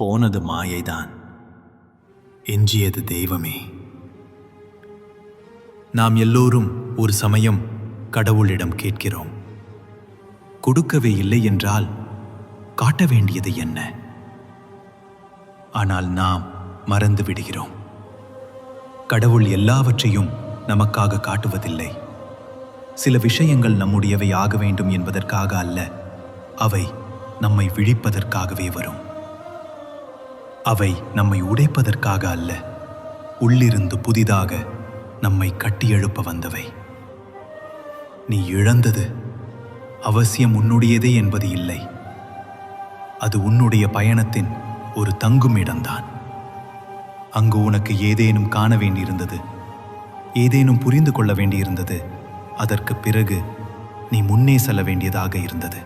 போனது மாயைதான். எஞ்சியது தெய்வமே. நாம் எல்லோரும் ஒரு சமயம் கடவுளிடம் கேட்கிறோம். கொடுக்கவே இல்லை என்றால் காட்ட வேண்டியது என்ன? ஆனால் நாம் மறந்து விடுகிறோம். கடவுள் எல்லாவற்றையும் நமக்காக காட்டுவதில்லை. சில விஷயங்கள் நம்முடையவை ஆக வேண்டும் என்பதற்காக அல்ல அவை நம்மை விழிப்பதற்காகவே வரும். அவை நம்மை உடைப்பதற்காக அல்ல உள்ளிருந்து புதிதாக நம்மை கட்டியெழுப்ப வந்தவை. நீ இழந்தது அவசியம் உன்னுடையதே என்பது இல்லை. அது உன்னுடைய பயணத்தின் ஒரு தங்கும் இடம்தான் அங்கு உனக்கு ஏதேனும் காண வேண்டியிருந்தது ஏதேனும் புரிந்து கொள்ள வேண்டியிருந்தது அதற்கு பிறகு நீ முன்னே செல்ல வேண்டியதாக இருந்தது.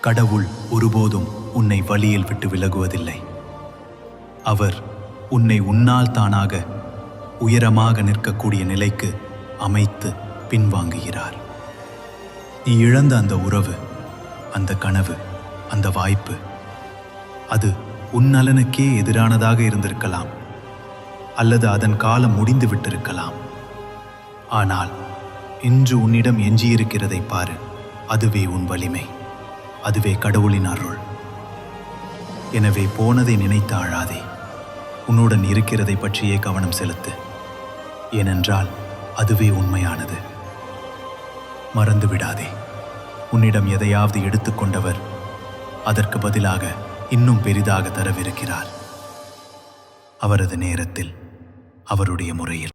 கடவுள் ஒருபோதும் உன்னை வழியில் விட்டு விலகுவதில்லை. அவர் உன்னை உன்னால் தானாக உயரமாக நிற்கக்கூடிய நிலைக்கு அமைத்து பின்வாங்குகிறார். நீ இழந்த அந்த உறவு அந்த கனவு அந்த வாய்ப்பு அது உன் நலனுக்கே எதிரானதாக இருந்திருக்கலாம் அல்லது அதன் காலம் முடிந்து விட்டிருக்கலாம். ஆனால் இன்று உன்னிடம் எஞ்சியிருக்கிறதை பாரு அதுவே உன் வலிமை அதுவே கடவுளின் அருள். எனவே போனதை நினைத்து அழாதே உன்னுடன் இருக்கிறதை பற்றியே கவனம் செலுத்து. ஏனென்றால் அதுவே உண்மையானது. மறந்து விடாதே. உன்னிடம் எதையாவது எடுத்துக்கொண்டவர் அதற்கு பதிலாக இன்னும் பெரிதாக தரவிருக்கிறார். அவரது நேரத்தில் அவருடைய முறையில்.